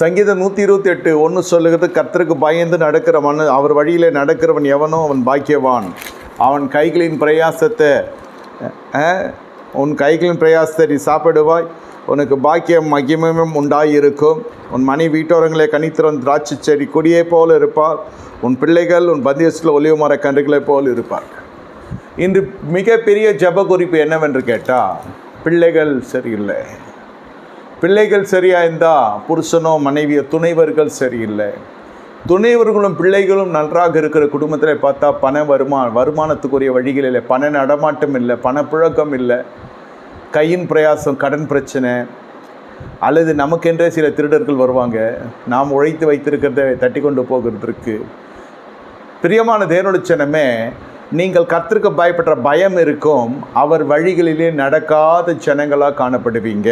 சங்கீதம் நூற்றி இருபத்தி எட்டு ஒன்று சொல்லுகிறது கர்த்தருக்கு பயந்து நடக்கிறவன் அவர் வழியிலே நடக்கிறவன் எவனோ அவன் பாக்கியவான். அவன் கைகளின் பிரயாசத்தை உன் கைகளின் பிரயாசத்தை நீ சாப்பிடுவாய். உனக்கு பாக்கியம் மகிமமும் உண்டாயிருக்கும். உன் மணி வீட்டோரங்களே கனித்திறன் திராட்சை செடி கொடியை போல் இருப்பார். உன் பிள்ளைகள் உன் பந்தியத்தில் ஒலிவு மர கன்றுகளைப் போல் இருப்பார். இன்று மிகப்பெரிய ஜப குறிப்பு என்னவென்று கேட்டால் பிள்ளைகள் சரியில்லை. பிள்ளைகள் சரியாக இருந்தா புருஷனோ மனைவியோ துணைவர்கள் சரியில்லை. துணைவர்களும் பிள்ளைகளும் நன்றாக இருக்கிற குடும்பத்தில் பார்த்தா பண வருமா வருமானத்துக்குரிய வழிகள் இல்லை. பண நடமாட்டம் இல்லை பணப்புழக்கம் இல்லை. கையின் பிரயாசம் கடன் பிரச்சனை அல்லது நமக்கென்றே சில திருடர்கள் வருவாங்க. நாம் உழைத்து வைத்திருக்கிறத தட்டி கொண்டு போகிறதுக்கு பிரியமான தேனொழிச்சனமே நீங்கள் கர்த்தருக்கு பயப்படுற பயம் இருக்கும். அவர் வழிகளிலே நடக்காத ஜனங்களாக காணப்படுவீங்க.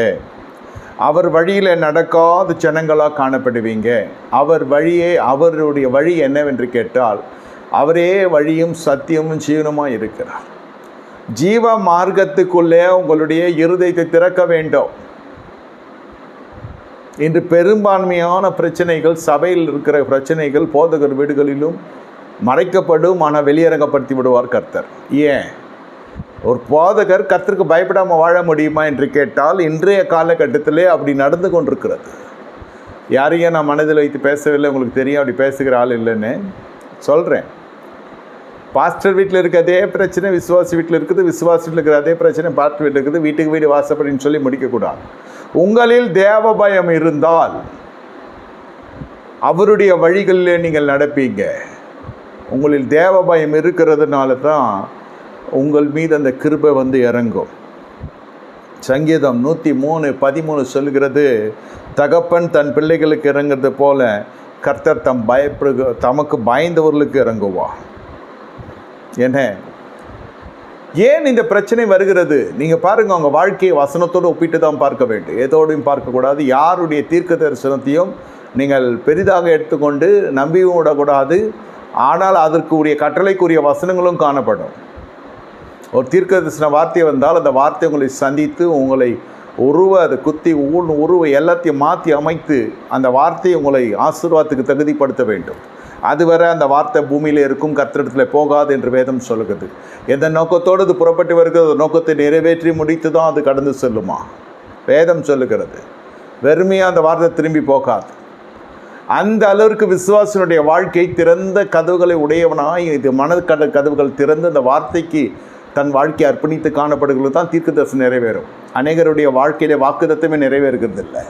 அவர் வழியில் நடக்காத ஜனங்களாக காணப்படுவீங்க. அவர் வழியே அவருடைய வழி என்னவென்று கேட்டால் அவரே வழியும் சத்தியமும் ஜீவனமாக இருக்கிறார். ஜீவ மார்க்கத்துக்குள்ளே உங்களுடைய இருதயத்தை திறக்க வேண்டும். இன்று பெரும்பான்மையான பிரச்சனைகள் சபையில் இருக்கிற பிரச்சனைகள் போதகர் வீடுகளிலும் மறைக்கப்படும் ஆனால் வெளியரங்கப்படுத்தி விடுவார் கர்த்தர். ஏன்? ஒரு போதகர் கத்திற்கு பயப்படாமல் வாழ முடியுமா என்று கேட்டால் இன்றைய காலகட்டத்திலே அப்படி நடந்து கொண்டிருக்கிறது. யாரையும் நான் மனதில் வைத்து பேசவில்லை உங்களுக்கு தெரியும் அப்படி பேசுகிற ஆள் இல்லைன்னு சொல்கிறேன் பாஸ்டர் வீட்டில் இருக்க அதே பிரச்சனை விசுவாசி வீட்டில் இருக்குது விசுவாசி வீட்டில் இருக்கிற அதே பிரச்சனை பாஸ்டர் வீட்டில் இருக்குது வீட்டுக்கு வீடு வாசப்படின்னு சொல்லி முடிக்கக்கூடாது. உங்களில் தேவ பயம் இருந்தால் அவருடைய வழிகளிலே நீங்கள் நடப்பீங்க. உங்களில் தேவ பயம் இருக்கிறதுனால தான் உங்கள் மீது அந்த கிருபை வந்து இறங்கும். சங்கீதம் நூற்றி மூணு பதிமூணு சொல்கிறது தகப்பன் தன் பிள்ளைகளுக்கு இறங்குறது போல கர்த்தர் தம் பயப்படு தமக்கு பயந்தவர்களுக்கு இறங்குவா. என்ன ஏன் இந்த பிரச்சனை வருகிறது? நீங்கள் பாருங்கள் உங்கள் வாழ்க்கையை வசனத்தோடு ஒப்பிட்டு தான் பார்க்க வேண்டும். எதோடையும் பார்க்கக்கூடாது யாருடைய தீர்க்க தரிசனத்தையும் நீங்கள் பெரிதாக எடுத்துக்கொண்டு நம்பியும் விடக்கூடாது. ஆனால் அதற்குரிய கட்டளைக்குரிய வசனங்களும் காணப்படும். ஒரு தீர்க்க தரிசன வார்த்தை வந்தால் அந்த வார்த்தை உங்களை சந்தித்து உங்களை உருவ அதை குத்தி ஊன் உருவ எல்லாத்தையும் மாற்றி அமைத்து அந்த வார்த்தையை உங்களை ஆசீர்வாதத்துக்கு தகுதிப்படுத்த வேண்டும். அதுவரை அந்த வார்த்தை பூமியில் இருக்கும் கத்திரத்தில் போகாது என்று வேதம் சொல்லுகிறது. எந்த நோக்கத்தோடு அது புறப்பட்டு வருகிறது அந்த நோக்கத்தை நிறைவேற்றி முடித்து தான் அது கடந்து செல்லுமா? வேதம் சொல்லுகிறது வெறுமையாக அந்த வார்த்தை திரும்பி போகாது. அந்த அளவிற்கு விசுவாசனுடைய வாழ்க்கை திறந்த கதவுகளை உடையவனாய் இது மனக்கட கதவுகள் திறந்து அந்த வார்த்தைக்கு தன் வாழ்க்கையை அர்ப்பணித்து காணப்படுகிறது தான் தீர்க்க தரிசனம் நிறைவேறும். அநேகருடைய வாழ்க்கையில வாக்குதத்தமே நிறைவேறுகிறது இல்லை